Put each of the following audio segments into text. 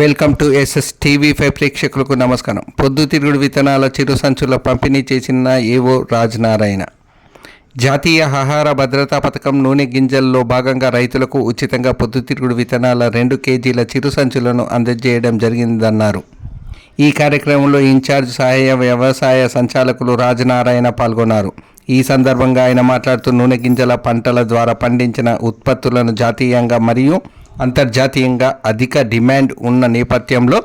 Welcome to SS TV five ప్రేక్షకులకు నమస్కారం. పొద్దుతిరుగుడు విత్తనాల చిరు సంచుల పంపిణీ చేసిన ఏవో రాజనారాయణ. జాతీయ ఆహార భద్రతా పథకం నూనె గింజల్లో భాగంగా రైతులకు ఉచితంగా పొద్దుతిరుగుడు విత్తనాల రెండు కేజీల చిరు సంచులను అందజేయడం జరిగిందన్నారు. ఈ కార్యక్రమంలో ఇన్ఛార్జ్ సహాయ వ్యవసాయ సంచాలకులు రాజనారాయణ పాల్గొన్నారు. ఈ సందర్భంగా ఆయన మాట్లాడుతూ నూనె గింజల పంటల ద్వారా పండించిన ఉత్పత్తులను జాతీయంగా మరియు అంతర్జాతీయంగా అధిక డిమాండ్ ఉన్న నేపథ్యంలో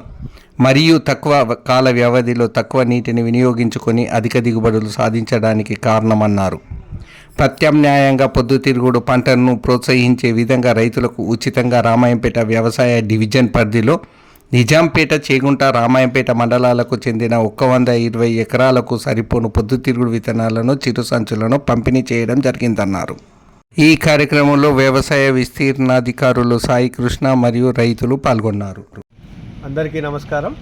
మరియు తక్కువ కాల వ్యవధిలో తక్కువ నీటిని వినియోగించుకొని అధిక దిగుబడులు సాధించడానికి కారణమన్నారు. ప్రత్యామ్నాయంగా పొద్దుతిరుగుడు పంటను ప్రోత్సహించే విధంగా రైతులకు ఉచితంగా రామాయంపేట వ్యవసాయ డివిజన్ పరిధిలో నిజాంపేట చేగుంట రామాయంపేట మండలాలకు చెందిన ఒక్క వంద ఇరవై ఎకరాలకు సరిపోను పొద్దుతిరుగుడు విత్తనాలను చిరు సంచులను పంపిణీ చేయడం జరిగిందన్నారు. ఈ కార్యక్రమంలో వ్యవసాయ విస్తీర్ణాధికారులు సాయి కృష్ణ మరియు రైతులు పాల్గొన్నారు. అందరికీ నమస్కారం.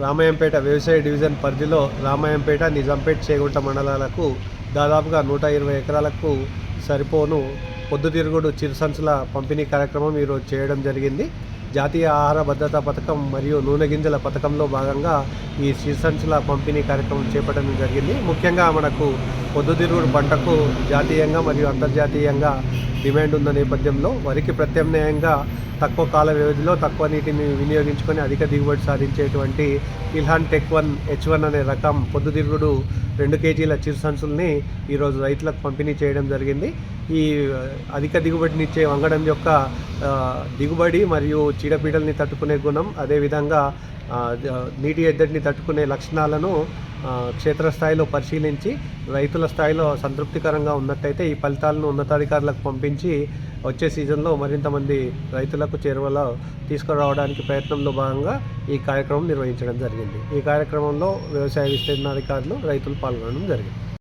రామాయంపేట వ్యవసాయ డివిజన్ పరిధిలో రామాయంపేట నిజాంపేట చేగుంట మండలాలకు దాదాపుగా నూట ఇరవై ఎకరాలకు సరిపోను పొద్దుతిరుగుడు చిరుసంచుల పంపిణీ కార్యక్రమం ఈరోజు చేయడం జరిగింది. జాతీయ ఆహార భద్రతా పథకం మరియు నూనె గింజల పథకంలో భాగంగా ఈ చిరుసంచుల పంపిణీ కార్యక్రమం చేపట్టడం జరిగింది. ముఖ్యంగా మనకు పొద్దుతిరుగుడు పంటకు జాతీయంగా మరియు అంతర్జాతీయంగా డిమాండ్ ఉన్న నేపథ్యంలో వరికి ప్రత్యామ్నాయంగా తక్కువ కాల వ్యవధిలో తక్కువ నీటిని వినియోగించుకొని అధిక దిగుబడి సాధించేటువంటి ఇల్హాన్ టెక్ వన్ హెచ్ వన్ అనే రకం పొద్దుతిరుగుడు రెండు కేజీల చిరుసంచుల్ని ఈరోజు రైతులకు పంపిణీ చేయడం జరిగింది. ఈ అధిక దిగుబడినిచ్చే వంగడం యొక్క దిగుబడి మరియు చీడపీడల్ని తట్టుకునే గుణం అదేవిధంగా నీటి ఎద్దడిని తట్టుకునే లక్షణాలను క్షేత్రస్థాయిలో పరిశీలించి రైతుల స్థాయిలో సంతృప్తికరంగా ఉన్నట్టయితే ఈ ఫలితాలను ఉన్నతాధికారులకు పంపించి వచ్చే సీజన్లో మరింత మంది రైతులకు చేరువలో తీసుకురావడానికి ప్రయత్నంలో భాగంగా ఈ కార్యక్రమం నిర్వహించడం జరిగింది. ఈ కార్యక్రమంలో వ్యవసాయ విస్తీర్ణాధికారులు రైతులు పాల్గొనడం జరిగింది.